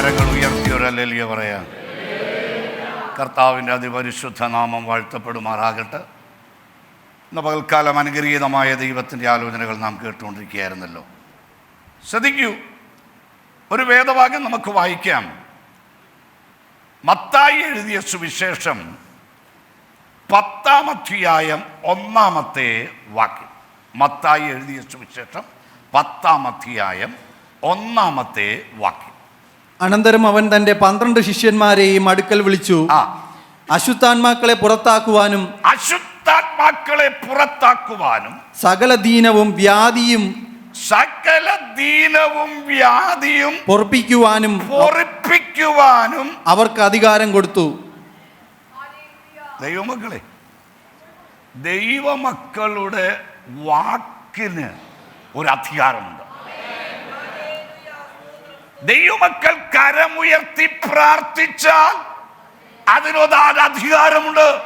കരങ്ങൾ ഉയർത്തിയൊരല്ലിയ പറയാം? കർത്താവിന്റെ അതിപരിശുദ്ധ നാമം വാഴ്ത്തപ്പെടുമാറാകട്ടെ. ഇന്ന് പകൽക്കാലം അനുഗ്രഹീതമായ ദൈവത്തിന്റെ ആലോചനകൾ നാം കേട്ടുകൊണ്ടിരിക്കുകയായിരുന്നല്ലോ. ശ്രദ്ധിക്കൂ ഒരു വേദവാക്യം നമുക്ക് വായിക്കാം. മത്തായി എഴുതിയ സുവിശേഷം പത്താം അധ്യായം ഒന്നാമത്തെ വാക്യം. മത്തായി എഴുതിയ സുവിശേഷം പത്താം അധ്യായം ഒന്നാമത്തെ വാക്യം. അനന്തരം അവൻ തന്റെ പന്ത്രണ്ട് ശിഷ്യന്മാരെയും അടുക്കൽ വിളിച്ചു. അശുദ്ധാത്മാക്കളെ പുറത്താക്കുവാനും അശുദ്ധാത്മാക്കളെ പുറത്താക്കുവാനും സകല ദീനവും വ്യാധിയും സകല ദീനവും വ്യാധിയും പൊറപ്പിക്കുവാനും പൊറപ്പിക്കുവാനും അവർക്ക് അധികാരം കൊടുത്തു. ദൈവമക്കളെ ദൈവമക്കളുടെ വാക്കിന് ഒരു അധികാരമുണ്ട് ദൈവമക്കൾ കരമുയർത്തി പ്രാർത്ഥിച്ചാൽ അതിനൊതാൻ അധികാരമുണ്ട്.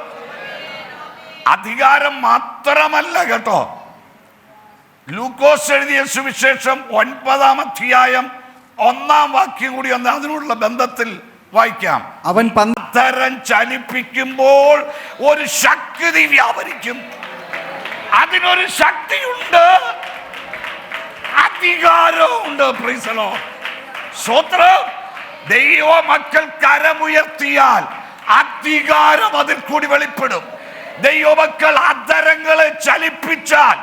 അധികാരം മാത്രമല്ല കേട്ടോ. ലൂക്കോസ് എഴുതിയ സുവിശേഷം ഒൻപതാം അധ്യായം ഒന്നാം വാക്യം കൂടി ഒന്ന് അതിനുള്ള ബന്ധത്തിൽ വായിക്കാം. അവൻ പന്തരം തരം ചലിപ്പിക്കുമ്പോൾ ഒരു ശക്തി വ്യാപരിക്കും. അതിനൊരു ശക്തിയുണ്ട്. അധികാരമുണ്ട് പ്രീസലോ സ്വത്രം ദൈവ മക്കൾ കരമുയർത്തിയാൽ അധികാരം അതിൽ കൂടി വെളിപ്പെടും. ദൈവമക്കൾ അധരങ്ങളെ ചലിപ്പിച്ചാൽ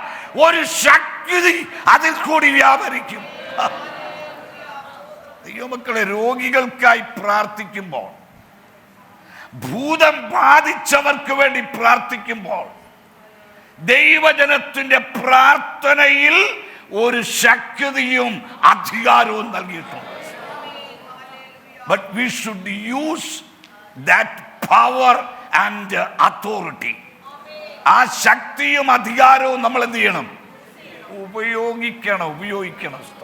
ഒരു ശക്തി അതിൽ കൂടി വ്യാപരിക്കും. ദൈവമക്കളെ രോഗികൾക്കായി പ്രാർത്ഥിക്കുമ്പോൾ ഭൂതം ബാധിച്ചവർക്ക് വേണ്ടി പ്രാർത്ഥിക്കുമ്പോൾ ദൈവജനത്തിന്റെ പ്രാർത്ഥനയിൽ ഒരു ശക്തിയും അധികാരവും നൽകിയിട്ടുണ്ട്. But we should use that power and authority ആ ശക്തിയും അധികാരവും നമ്മൾ എന്ത് ചെയ്യണം? ഉപയോഗിക്കണം ഉപയോഗിക്കണം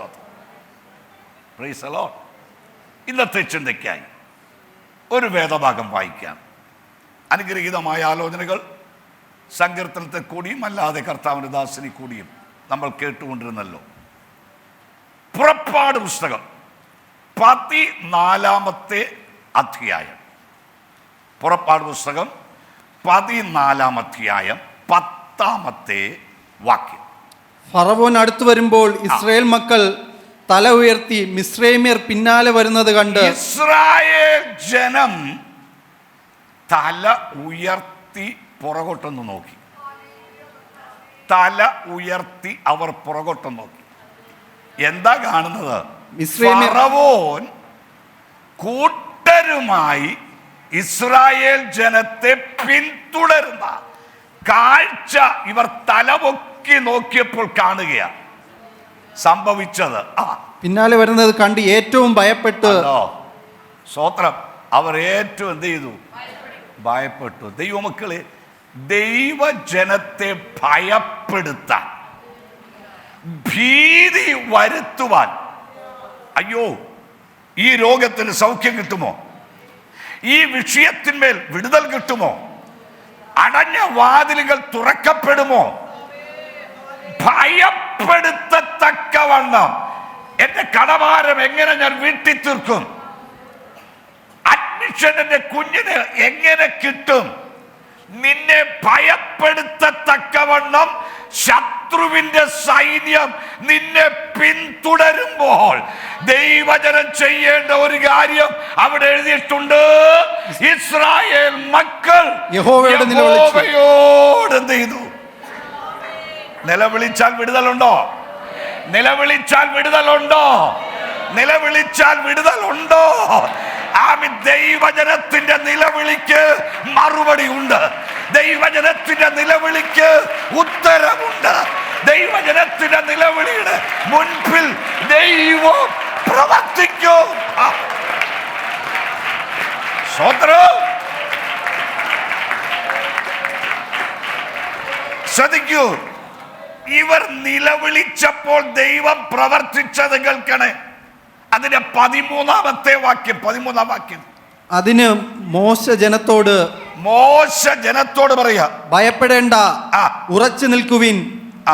Lord. ഇന്നത്തെ ചിന്തയ്ക്കായി ഒരു വേദഭാഗം വായിക്കാം. അനുഗ്രഹീതമായ ആലോചനകൾ സങ്കീർത്തനത്തെ കൂടിയും അല്ലാതെ കർത്താവിന്റെ ദാസിനെ കൂടിയും നമ്മൾ കേട്ടുകൊണ്ടിരുന്നല്ലോ. പുറപ്പാട് പുസ്തകം. പതിനാലാമത്തെ അധ്യായം. പുറപ്പാട് പുസ്തകം പതിനാലാം അധ്യായം പത്താമത്തെ വാക്യം. ഫറവോൻ അടുത്തു വരുമ്പോൾ ഇസ്രായേൽ മക്കൾ തല ഉയർത്തി മിശ്രൈമ്യർ പിന്നാലെ വരുന്നത് കണ്ട് ഇസ്രായേൽ ജനം തല ഉയർത്തി പുറകോട്ടൊന്ന് നോക്കി. തല ഉയർത്തി അവർ പുറകോട്ടൊന്ന് നോക്കി. എന്താ കാണുന്നത്? മിസ്രൈമ്യർ- ഫറവോൻ കൂട്ടരുമായി ഇസ്രായേൽ ജനത്തെ പിന്തുടരുന്ന കാഴ്ച ഇവർ തലപൊക്കി നോക്കിയപ്പോൾ കാണുകയാണ്. സംഭവിച്ചത്. ആ. പിന്നാലെ വരുന്നത് കണ്ട് ഏറ്റവും ഭയപ്പെട്ട് സ്വത്രം അവർ ഏറ്റവും എന്ത് ചെയ്തു? ഭയപ്പെട്ടു. ദൈവമക്കളെ ദൈവജനത്തെ ഭയപ്പെടുത്താൻ ഭീതി വരുത്തുവാൻ അയ്യോ ഈ രോഗത്തിന് സൗഖ്യം കിട്ടുമോ? ഈ വിഷയത്തിന്മേൽ വിടുതൽ കിട്ടുമോ? അടഞ്ഞ വാതിലുകൾ തുറക്കപ്പെടുമോ? ഭയപ്പെടുത്തത്തക്കവണ്ണം. എന്റെ കടഭാരം എങ്ങനെ ഞാൻ വീട്ടി തീർക്കും? അഡ്മിഷൻ എന്റെ കുഞ്ഞിന് എങ്ങനെ കിട്ടും? നിന്നെ ഭയപ്പെടുത്തത്തക്കവണ്ണം ശത്രുവിന്റെ സൈന്യം നിന്നെ പിന്തുടരുമ്പോൾ ദൈവജനം ചെയ്യേണ്ട ഒരു കാര്യം അവിടെ എഴുതിയിട്ടുണ്ട്. ഇസ്രായേൽ മക്കൾ യഹോവയോട് ചെയ്തു? നിലവിളിച്ചാൽ വിടുതലുണ്ടോ? നിലവിളിച്ചാൽ വിടുതലുണ്ടോ? നിലവിളിച്ചാൽ വിടുതലുണ്ടോ? ആമി ദൈവജനത്തിന്റെ നിലവിളിക്ക് മറുപടി ഉണ്ട്. ദൈവജനത്തിന്റെ നിലവിളിക്ക് ഉത്തരമുണ്ട് ദൈവജനത്തിന്റെ നിലവിളിയുടെ മുൻപിൽ ദൈവം പ്രവർത്തിക്കും. ശ്രദ്ധിക്കൂ. ഇവർ നിലവിളിച്ചപ്പോൾ ദൈവം പ്രവർത്തിച്ചത് കേൾക്കണേ. അതിന്റെ പതിമൂന്നാമത്തെ വാക്യം പതിമൂന്നാം വാക്യം. അതിന് മോശ ജനത്തോട് മോശ ജനത്തോട് പറയാ ഭയപ്പെടേണ്ട. ആ. ഉറച്ചു നിൽക്കുവിൻ.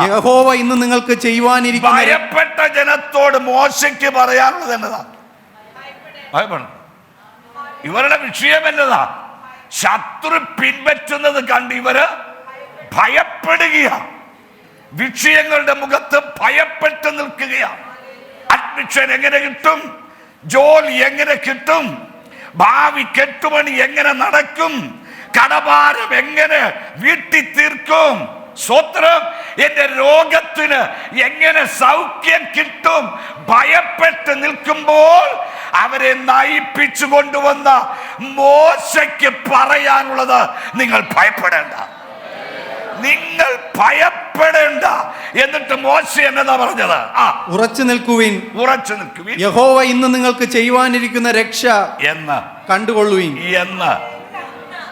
യഹോവ ഇന്ന് നിങ്ങൾക്ക് ചെയ്യുവാനിരിക്കും ഭയപ്പെട്ട ജനത്തോട് മോശയ്ക്ക് പറയാനുള്ളത് എന്നതാ? ഭയപ്പെടും ഇവരുടെ വിഷയം എന്നതാ? ശത്രു പിൻപറ്റുന്നത് കണ്ട് ഇവർ ഭയപ്പെടുകയാ വിഷയങ്ങളുടെ മുഖത്ത് ഭയപ്പെട്ട് നിൽക്കുകയാണ്. അഡ്മിഷൻ എങ്ങനെ കിട്ടും? ജോലി എങ്ങനെ കിട്ടും? ഭാവി കെട്ടുപണി എങ്ങനെ നടക്കും? കടഭാരം എങ്ങനെ വീട്ടി തീർക്കും സ്വത്രം എന്റെ രോഗത്തിന് എങ്ങനെ സൗഖ്യം കിട്ടും? ഭയപ്പെട്ട് നിൽക്കുമ്പോൾ അവരെ നയിപ്പിച്ചു കൊണ്ടുവന്ന മോശയ്ക്ക് പറയാനുള്ളത് നിങ്ങൾ ഭയപ്പെടേണ്ട. നിങ്ങൾ ഭയപ്പെടേണ്ട. എന്നിട്ട് മോശ എന്നതാ പറഞ്ഞത്? ആ. ഉറച്ചു നിൽക്കുവിൻ. ഉറച്ചു നിൽക്കുവിൻ. യഹോവ ഇന്ന് നിങ്ങൾക്ക് ചെയ്യുവാനിരിക്കുന്ന രക്ഷ എന്ന്. കണ്ടുകൊള്ളുവിൻ. എന്ന്.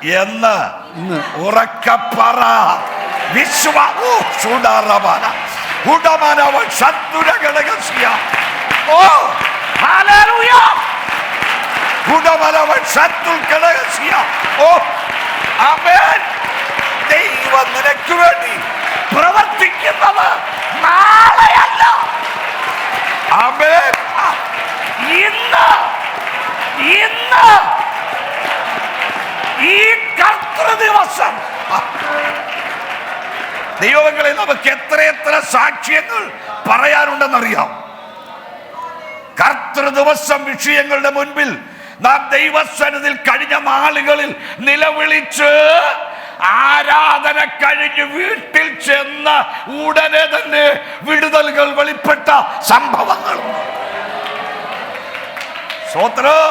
എന്ന്. ഇന്ന്. ഉറക്കപ്പറ. വിശ്വ ഓ സുഡാറബാന ഉടമനവ ശത്രുരഘടകസ്യ ഓ ഹല്ലേലൂയ. ഉടമനവ ശത്രുഘടകസ്യ ഓ ആമേൻ. ദൈവം നിനക്ക് വേണ്ടി പ്രവർത്തിക്കുന്നത് നാളെയല്ല. ഇന്ന് ഇന്ന് ഈ കർത്തൃ ദിവസം ദൈവങ്ങളെ നമുക്ക് എത്രയെത്ര സാക്ഷ്യങ്ങൾ പറയാനുണ്ടെന്നറിയാം. കർത്തൃ ദിവസം വിഷയങ്ങളുടെ മുൻപിൽ നാം ദൈവസനത്തിൽ കഴിഞ്ഞ നാളുകളിൽ നിലവിളിച്ച് ആരാധന കഴിഞ്ഞ് വീട്ടിൽ ചെന്ന് ഉടനെ തന്നെ വിടുതലുകൾ വെളിപ്പെട്ട സംഭവങ്ങൾ. സ്വത്രം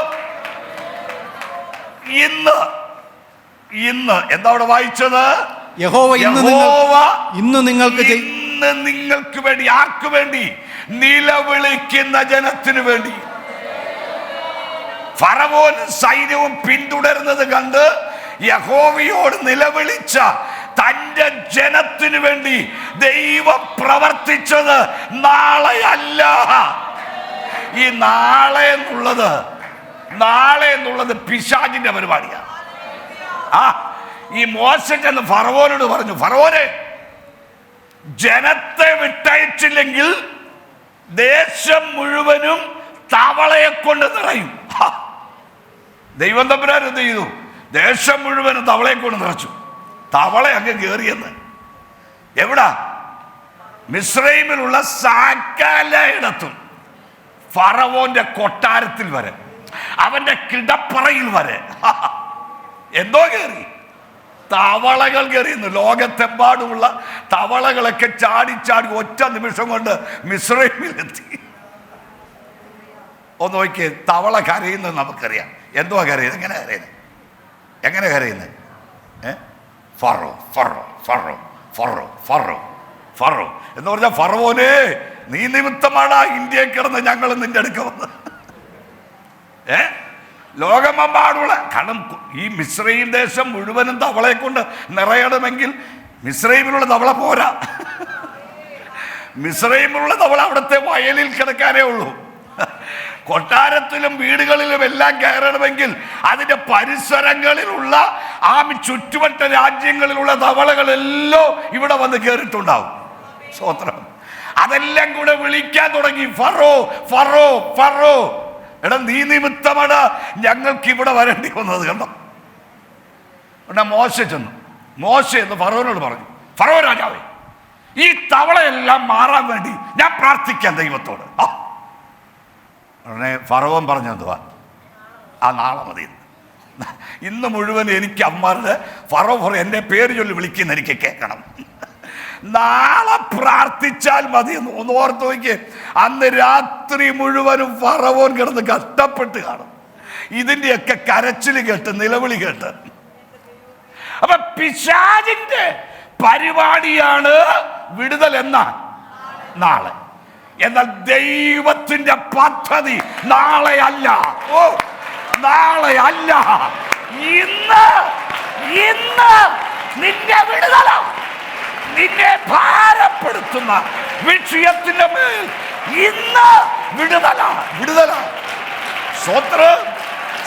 ഇന്ന് ഇന്ന് എന്താ അവിടെ വായിച്ചത്? യഹോവ ഇന്ന് നിങ്ങൾ യഹോവ ഇന്ന് നിങ്ങൾക്ക് ഇന്ന് നിങ്ങൾക്ക് വേണ്ടി ആർക്കു വേണ്ടി? നിലവിളിക്കുന്ന ജനത്തിന് വേണ്ടി. ഫറവോൻ സൈന്യവും പിന്തുടരുന്നത് കണ്ട് യഹോവയോട് നിലവിളിച്ച തന്റെ ജനത്തിനു വേണ്ടി ദൈവം പ്രവർത്തിച്ചത് നാളെയല്ല. ഈ നാളെ എന്നുള്ളത് നാളെ എന്നുള്ളത് പിശാജിന്റെ പരിപാടിയാണ്. ആ ഈ മോശം ചെന്ന് ഫറവോനോട് പറഞ്ഞു ഫറവോനെ ജനത്തെ വിട്ടയച്ചില്ലെങ്കിൽ ദേശം മുഴുവനും തവളയെ കൊണ്ട് നിറയും ദൈവം തമ്പുരാൻ എന്ത് ചെയ്തു? ദേശം മുഴുവനും തവളയെ കൊണ്ട് നിറച്ചു. തവള അങ്ങ് കയറിയെന്ന് എവിടാ? മിശ്രൈമിലുള്ള സാക്കാലയിടത്തും ഫറവോന്റെ കൊട്ടാരത്തിൽ വരെ അവന്റെ കിടപ്പറയിൽ വരെ. എന്തോ കയറി തവളകൾ കയറിയുന്നു ലോകത്തെമ്പാടുമുള്ള തവളകളൊക്കെ ചാടി ചാടി ഒറ്റ നിമിഷം കൊണ്ട് മിശ്രമിലെത്തി ഒന്ന് നോക്കിയേ തവള കരയുന്നത് നമുക്കറിയാം. എന്തോ കരയുന്നത്? എങ്ങനെ കരയുന്നത്? എങ്ങനെ കരയുന്നത് ഏ? Pharaoh Pharaoh Pharaoh Pharaoh Pharaoh Pharaoh. എന്ന് പറഞ്ഞാൽ ഫറവോനെ നീ നിമിത്തമാണ് ഇന്ത്യയിൽ കിടന്ന് ഞങ്ങൾ നിന്റെ അടുക്ക വന്നത് ഏ? ലോകമെമ്പാടുള്ള കാരണം ഈ മിശ്രയും ദേശം മുഴുവനും തവളയെ കൊണ്ട് നിറയണമെങ്കിൽ മിശ്രയിമിലുള്ള തവള പോരാ. മിശ്രയിമിലുള്ള തവള അവിടുത്തെ വയലിൽ കിടക്കാനേ ഉള്ളൂ. കൊട്ടാരത്തിലും വീടുകളിലും എല്ലാം കയറണമെങ്കിൽ അതിന്റെ പരിസരങ്ങളിലുള്ള ആ ചുറ്റുവട്ട രാജ്യങ്ങളിലുള്ള തവളകളെല്ലാം ഇവിടെ വന്ന് കയറിയിട്ടുണ്ടാവും. സ്വത്രം. അതെല്ലാം കൂടെ വിളിക്കാൻ തുടങ്ങി. Pharaoh Pharaoh Pharaoh. എടാ നീ നിമിത്തമാണ് ഞങ്ങൾക്ക് ഇവിടെ വരേണ്ടി വന്നത് കണ്ടോ? ഉടനെ മോശ ചെന്നു. മോശ എന്ന് ഫറോനോട് പറഞ്ഞു. ഫറോ രാജാവേ ഈ തവളയെല്ലാം മാറാൻ വേണ്ടി ഞാൻ പ്രാർത്ഥിക്കാം ദൈവത്തോട്. ആ. ഉടനെ ഫറവൻ പറഞ്ഞു എന്തുവാ ആ നാളെ മതി ഇന്ന്. മുഴുവൻ എനിക്ക് അമ്മാരുടെ ഫറോ എന്റെ പേര് ചൊല്ലി വിളിക്കുന്ന എനിക്ക് കേൾക്കണം. നാളെ പ്രാർത്ഥിച്ചാൽ മതി ഒന്ന് ഓർത്ത് നോക്കിയേ. അന്ന് രാത്രി മുഴുവനും ഫറവോൻ കിടന്ന് കഷ്ടപ്പെട്ട് കാണും. ഇതിന്റെയൊക്കെ കരച്ചിൽ കേട്ട് നിലവിളി കേട്ട്. അപ്പൊ പിശാജിന്റെ പരിപാടിയാണ് വിടുതൽ എന്ന നാളെ. എന്നാൽ ദൈവത്തിന്റെ പദ്ധതി നാളെ അല്ല. ഓ നാളെ അല്ല. ഇന്ന് ഇന്ന് നിന്റെ വിടുതല. നിന്നെ ഭാരപ്പെടുത്തുന്ന വിഷയത്തിന്റെ മേൽ ഇന്ന് വിടുതല. വിടുതല. സ്വത്രം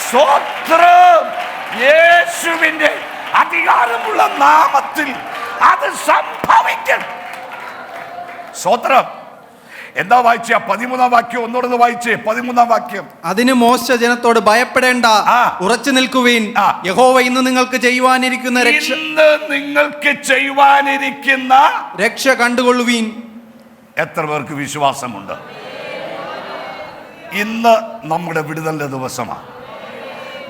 സ്വത്രം. യേശുവിന്റെ അധികാരമുള്ള നാമത്തിൽ അത് സംഭവിക്കും സ്വത്രം. എന്താ വായിച്ച? പതിമൂന്നാം വാക്യം ഒന്നോട് വായിച്ചേ. പതിമൂന്നാം വാക്യം. അതിന് മോശ ജനത്തോട് ഭയപ്പെടേണ്ട. ഉറച്ചു നിൽക്കുവീൻ. യഹോവ ഇന്ന് നിങ്ങൾക്ക് ചെയ്യുവാനിരിക്കുന്ന രക്ഷ നിങ്ങൾക്ക് ചെയ്യുവാനിരിക്കുന്ന രക്ഷ കണ്ടുകൊള്ളുവീൻ. എത്ര പേർക്ക് വിശ്വാസമുണ്ട്? ഇന്ന് നമ്മുടെ വിടുതലിന്റെ ദിവസമാണ്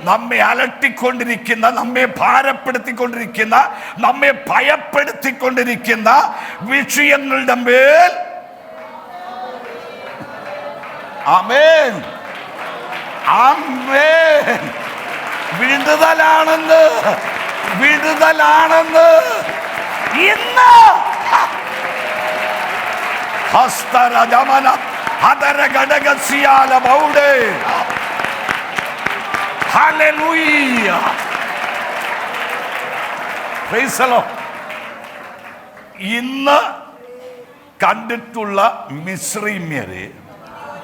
നമ്മെ അലട്ടിക്കൊണ്ടിരിക്കുന്ന നമ്മെ ഭാരപ്പെടുത്തിക്കൊണ്ടിരിക്കുന്ന നമ്മെ ഭയപ്പെടുത്തിക്കൊണ്ടിരിക്കുന്ന വിഷയങ്ങളുടെ മേൽ ആമേൻ. അമേൻ വിടുതലാണെന്ന് വിടുതലാണെന്ന് ഇന്ന് ഹസ്തരജമന ഹതരഘടകസ്യാല ബൗഡേ ഹല്ലേലൂയ. ഇന്ന് കണ്ടിട്ടുള്ള മിശ്രീമ്യരെ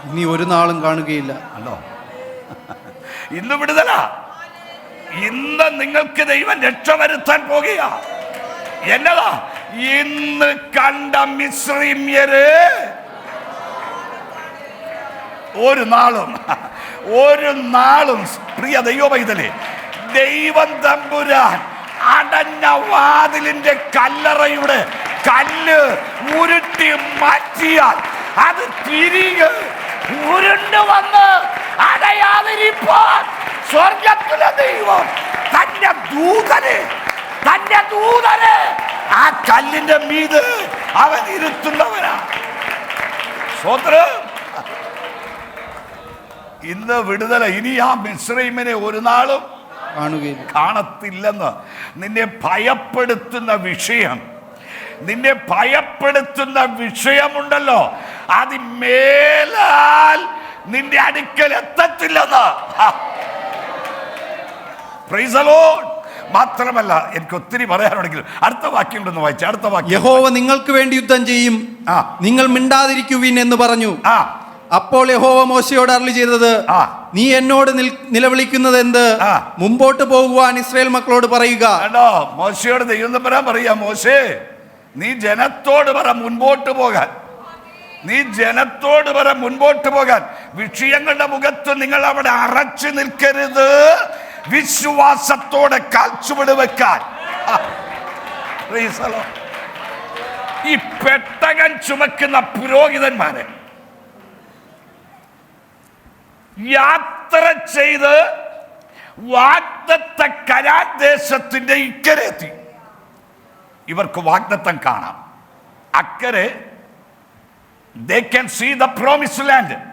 ഇനി ഒരു നാളും കാണുകയില്ല. അല്ലോ. ഇന്ന് വിടുതല. ഇന്ന് നിങ്ങൾക്ക് ദൈവം രക്ഷ വരുത്താൻ പോകുക. എന്നതാ? ഇന്ന് കണ്ട മിശ്രീമ്യര് ഒരു നാളും ഒരു നാളും പ്രിയ ദൈവമൈതലേ ദൈവം തമ്പുരാൻ അടഞ്ഞ വാതിലിന്റെ കല്ലറയുടെ കല്ല് ഉരുട്ടി മാറ്റിയാൽ അത് തിരികെ ഉരുണ്ടു വന്ന് അടയാതിരിപ്പാൻ സ്വർഗത്തിലെ ദൈവം തന്റെ ദൂതനെ തന്റെ ദൂതനെ ആ കല്ലിന്റെ മീത് അവൻ ഇരുത്തുന്നവനാ. സ്വത്രം ഇന്ന് വിടുതല ഇനി ആ മിശ്രൈമിനെ ഒരു നാളും കാണുകയില്ല. കാണത്തില്ലെന്ന്. നിന്നെ ഭയപ്പെടുത്തുന്ന വിഷയം നിന്നെ ഭയപ്പെടുത്തുന്ന വിഷയമുണ്ടല്ലോ. അത് മേലാൽ നിന്റെ അടുക്കൽ എത്തത്തില്ലെന്ന്. മാത്രമല്ല എനിക്ക് ഒത്തിരി പറയാനുണ്ടെങ്കിലും അടുത്ത വാക്യം ഉണ്ടെന്ന് വായിച്ച അടുത്ത വാക്യം. യഹോവ നിങ്ങൾക്ക് വേണ്ടി യുദ്ധം ചെയ്യും. ആ. നിങ്ങൾ മിണ്ടാതിരിക്കുവിൻ എന്ന് പറഞ്ഞു. ആ. അപ്പോൾ യഹോവ മോശയോട് അരളി ചെയ്തത് ആ. നീ എന്നോട് നിലവിളിക്കുന്നത് എന്ത് ആ. മുമ്പോട്ട് പോകുവാൻ ഇസ്രായേൽ മക്കളോട് പറയുക. മോശയോട് ദൈവം പറയാ മോശേ നീ ജനത്തോട് പറ മുൻപോട്ട് പോകാൻ. നീ ജനത്തോട് വരെ മുൻപോട്ട് പോകാൻ. വിഷയങ്ങളുടെ മുഖത്ത് നിങ്ങൾ അവിടെ അറച്ചു നിൽക്കരുത്. വിശ്വാസത്തോടെ കാച്ചുവിട് വെക്കാൻ. ഈ പെട്ടകൻ ചുമക്കുന്ന പുരോഹിതന്മാരെ യാത്ര ചെയ്ത് വാഗ്ദത്ത കരാദേശത്തിന്റെ ഇക്കരെ എത്തി ഇവർക്ക് വാഗ്ദത്തം കാണാം. അക്കരെ they can see the promise land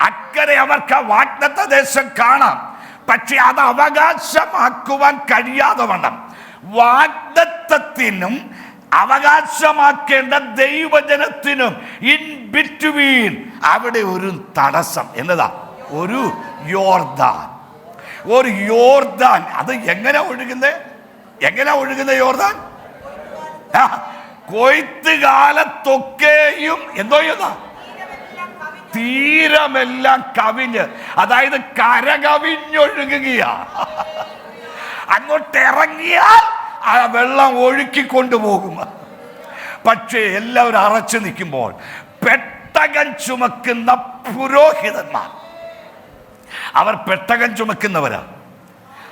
അക്കരെ അവർക്ക് വാഗ്ദത്ത ദേശം കാണാം. പക്ഷെ അത് അവകാശമാക്കുവാൻ കഴിയാതെ വണ്ണം. വാഗ്ദത്തത്തിനും അവകാശമാക്കേണ്ട ദൈവജനത്തിനും ഇൻ ബിറ്റ്വീൻ അവിടെ ഒരു തടസ്സം. എന്നതാ? ഒരു യോർദാൻ. ഒരു യോർദാൻ. അത് എങ്ങനെ ഒഴുകുന്നത് എങ്ങനെ ഒഴുകുന്ന യോർദാൻ? കൊയ്ത്ത് കാലത്തൊക്കെയും എന്തോ ചെയ്യുന്ന? തീരമെല്ലാം കവിഞ്ഞ്. അതായത് കര കവിഞ്ഞൊഴുകുകയാ അങ്ങോട്ട് ഇറങ്ങിയാൽ ആ വെള്ളം ഒഴുക്കി കൊണ്ടുപോകും പക്ഷേ എല്ലാവരും അറച്ചു നിൽക്കുമ്പോൾ പെട്ടകൻ ചുമക്കുന്ന പുരോഹിതന്മാർ. അവർ പെട്ടകൻ ചുമക്കുന്നവരാ.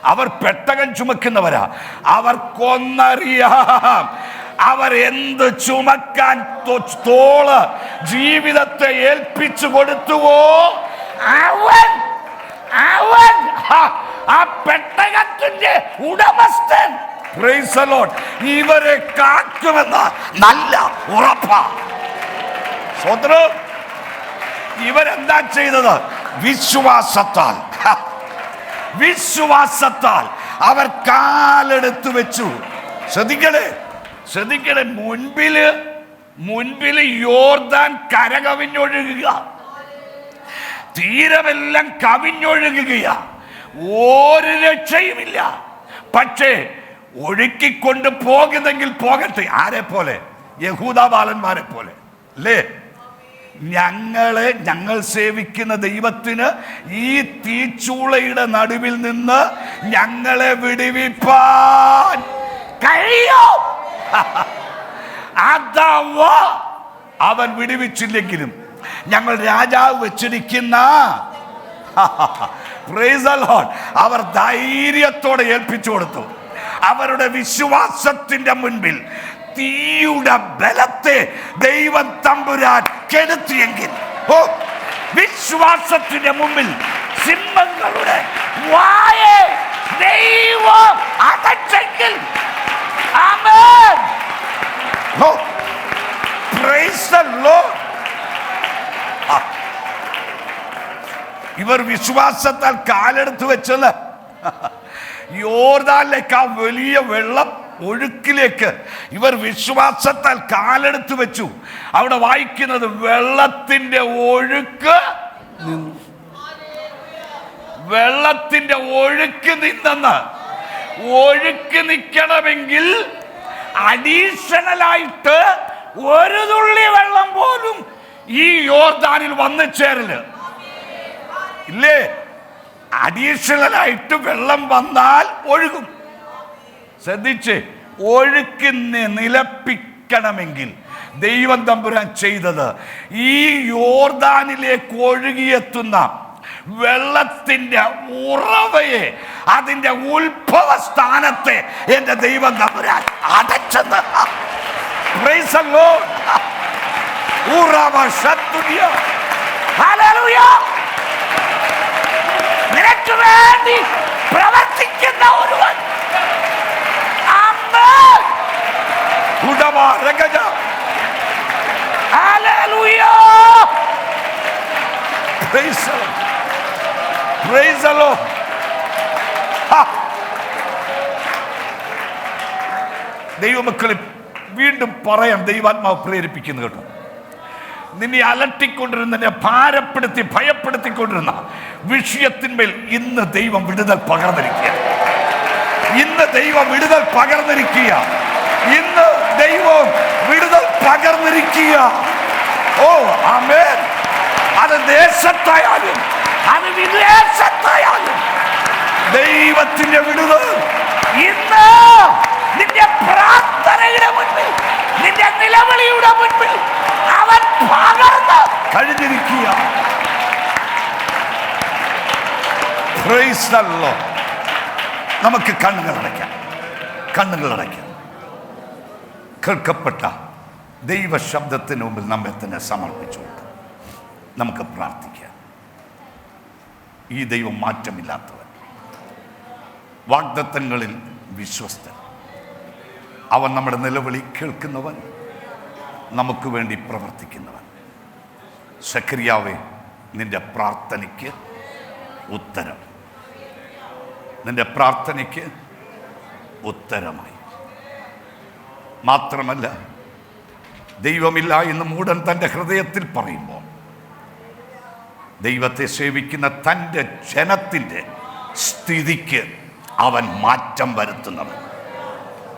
അവർ പെട്ടകൻ ചുമക്കുന്നവരാ. അവർക്കൊന്നറിയാം അവർ എന്ത് ചുമക്കാൻ തോൾ ജീവിതത്തെ ഏൽപ്പിച്ചു കൊടുത്തുവോ? അവൻ അവൻ ആ, പെട്ടകത്തിന്റെ ഉടമസ്ഥൻ. ഇവരെ കാക്കുമെന്ന നല്ല ഉറപ്പാ. സ്വത്രം ഇവരെന്താ ചെയ്തത്? വിശ്വാസത്താൽ. വിശ്വാസത്താൽ. അവർ കാലെടുത്തു വെച്ചു. ശ്രദ്ധിക്കണേ. ശ്രദ്ധിക്കണേ മുൻപിൽ മുൻപിൽ യോർദാൻ കരകവിഞ്ഞൊഴുകുക. തീരമെല്ലാം കവിഞ്ഞൊഴുകുക ഒരു രക്ഷയുമില്ല. പക്ഷേ ഒഴുക്കിക്കൊണ്ട് പോകുന്നെങ്കിൽ പോകട്ടെ ആരെ പോലെ? യഹൂദ ബാലന്മാരെ പോലെ. അല്ലേ? ഞങ്ങളെ ഞങ്ങൾ സേവിക്കുന്ന ദൈവത്തിന് ഈ തീച്ചൂളയുടെ നടുവിൽ നിന്ന് ഞങ്ങളെ വിടുവിപ്പാൻ കഴിയോ. അവൻ വിടുവിച്ചില്ലെങ്കിലും ഞങ്ങൾ രാജാവ് വെച്ചിരിക്കുന്ന. അവർ ധൈര്യത്തോടെ ഏൽപ്പിച്ചു കൊടുത്തു. അവരുടെ വിശ്വാസത്തിന്റെ മുൻപിൽ തീയുടെ ബലത്തെ ദൈവം തമ്പുരാൻ കെടുത്തിയെങ്കിൽ. വിശ്വാസത്തിന്റെ മുമ്പിൽ സിംഹങ്ങളുടെ വായെ ദൈവം ആമേൻ No. Praise the Lord. ഇവർ വിശ്വാസത്താൽ കാലെടുത്ത് വെച്ചത് യോർദാനിലേക്ക് ആ വലിയ വെള്ളം ഒഴുക്കിലേക്ക് ഇവർ വിശ്വാസത്താൽ കാലെടുത്ത് വെച്ചു. അവിടെ വായിക്കുന്നത് വെള്ളത്തിന്റെ ഒഴുക്ക് വെള്ളത്തിന്റെ ഒഴുക്ക് നിന്നെന്ന്. ഒഴുക്ക് നിൽക്കണമെങ്കിൽ അഡീഷണൽ ആയിട്ട് ഒരു തുള്ളി വെള്ളം പോലും ഈ യോർദാനിൽ വന്നു ചേരൽ. ഇല്ലേ? അഡീഷണൽ ആയിട്ട് വെള്ളം വന്നാൽ ഒഴുകും. ശ്രദ്ധിച്ച് ഒഴുക്കിനെ നിലപ്പിക്കണമെങ്കിൽ ദൈവം തമ്പുരാൻ ചെയ്തത് ഈ യോർദാനിലേക്ക് ഒഴുകിയെത്തുന്ന വെള്ളത്തിന്റെ ഉറവയെ അതിന്റെ ഉത്ഭവ സ്ഥാനത്തെ എന്റെ ദൈവം തമ്പുരാൻ അടച്ചത്. നിനക്ക് വേണ്ടി പ്രവർത്തിക്കുന്ന ഒരുവൻ. Praise the Lord. Praise the Lord. ദൈവമക്കളെ വീണ്ടും പറയാം ദൈവാത്മാവ് പ്രേരിപ്പിക്കുന്നു കേട്ടോ. നിന്നെ അലട്ടിക്കൊണ്ടിരുന്ന നിന്നെ ഭാരപ്പെടുത്തി ഭയപ്പെടുത്തിക്കൊണ്ടിരുന്ന വിഷയത്തിന്മേൽ ഇന്ന് ദൈവം വിടുതൽ പകർന്നിരിക്കുക. ഇന്ന് ദൈവം വിടുതൽ പകർന്നിരിക്കുക. ഇന്ന് ദൈവം വിടുതൽ പകർന്നിരിക്കുക. ഓ ആമേൻ. അത് ദേശത്തായാലും അത് ദൈവത്തിന്റെ വിടുതൽ ഇന്ന് നിന്റെ പ്രാർത്ഥനയുടെ മുൻപിൽ നിന്റെ നിലവിളിയുടെ മുൻപിൽ അവൻ പകർന്ന് കഴിഞ്ഞിരിക്കുക നമുക്ക് കണ്ണുകൾ അടയ്ക്കാം. കണ്ണുകൾ അടയ്ക്കാം. കേൾക്കപ്പെട്ട ദൈവശബ്ദത്തിന് മുമ്പിൽ നമ്മെ തന്നെ സമർപ്പിച്ചു കൊടുക്കാം. നമുക്ക് പ്രാർത്ഥിക്കാം. ഈ ദൈവം മാറ്റമില്ലാത്തവൻ. വാഗ്ദത്തങ്ങളിൽ വിശ്വസ്തൻ. അവൻ നമ്മുടെ നിലവിളി കേൾക്കുന്നവൻ. നമുക്ക് വേണ്ടി പ്രവർത്തിക്കുന്നവൻ. സക്രിയാവെ നിന്റെ പ്രാർത്ഥനയ്ക്ക് ഉത്തരം. നിന്റെ പ്രാർത്ഥനയ്ക്ക് ഉത്തരമായി. മാത്രമല്ല ദൈവമില്ല എന്ന് മൂടൻ തന്റെ ഹൃദയത്തിൽ പറയുമ്പോൾ ദൈവത്തെ സേവിക്കുന്ന തന്റെ ജനത്തിന്റെ സ്ഥിതിക്ക് അവൻ മാറ്റം വരുത്തുന്നവൻ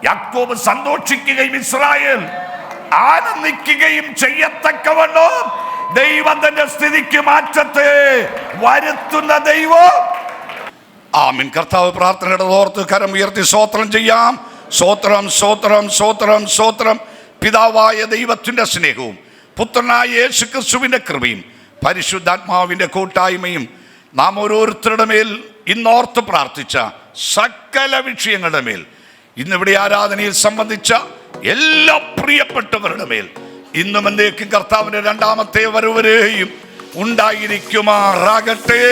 യാക്കോബ് സന്തോഷിക്കുകയും ഇസ്രായേൽ ആനന്ദിക്കുകയും ചെയ്യത്തക്കവണ്ണോ? തന്റെ സ്ഥിതിക്ക് മാറ്റത്തെ വരുത്തുന്ന ദൈവം. ആമിൻ. കർത്താവ് പ്രാർത്ഥനയുടെ ഓർത്ത് കരം ഉയർത്തി സ്വോത്രം ചെയ്യാം. സ്വോത്രം സ്വോത്രം സ്വോത്രം സ്വോത്രം പിതാവായ ദൈവത്തിന്റെ സ്നേഹവും പുത്രനായ യേശു ക്രിസ്തുവിന്റെ കൃപയും പരിശുദ്ധാത്മാവിന്റെ കൂട്ടായ്മയും നാം ഓരോരുത്തരുടെ മേൽ ഇന്നോർത്ത് പ്രാർത്ഥിച്ച സകല വിഷയങ്ങളുടെ മേൽ. ഇന്നിവിടെ ആരാധനയിൽ സംബന്ധിച്ച എല്ലാ പ്രിയപ്പെട്ടവരുടെ മേൽ. ഇന്നും എന്നേക്കും കർത്താവിന്റെ രണ്ടാമത്തെ വരവരെയും ഉണ്ടായിരിക്കുമാറാകട്ടെ.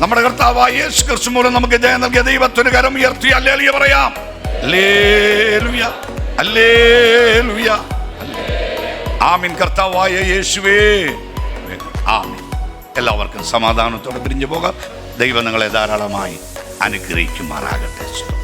നമ്മുടെ കർത്താവായ യേശു ക്രിസ്തു മൂലം നമുക്ക് ജയം നൽകിയ ദൈവത്തിന് കരം ഉയർത്തി. അല്ലേലിയ പറയാം. അല്ലേലുയ ആമിൻ. കർത്താവായ യേശുവേ. ആമിൻ. എല്ലാവർക്കും സമാധാനത്തോടെ പിരിഞ്ഞു പോകാം. ദൈവം നിങ്ങളെ ധാരാളമായി അനുഗ്രഹിക്കുമാറാകട്ടെ.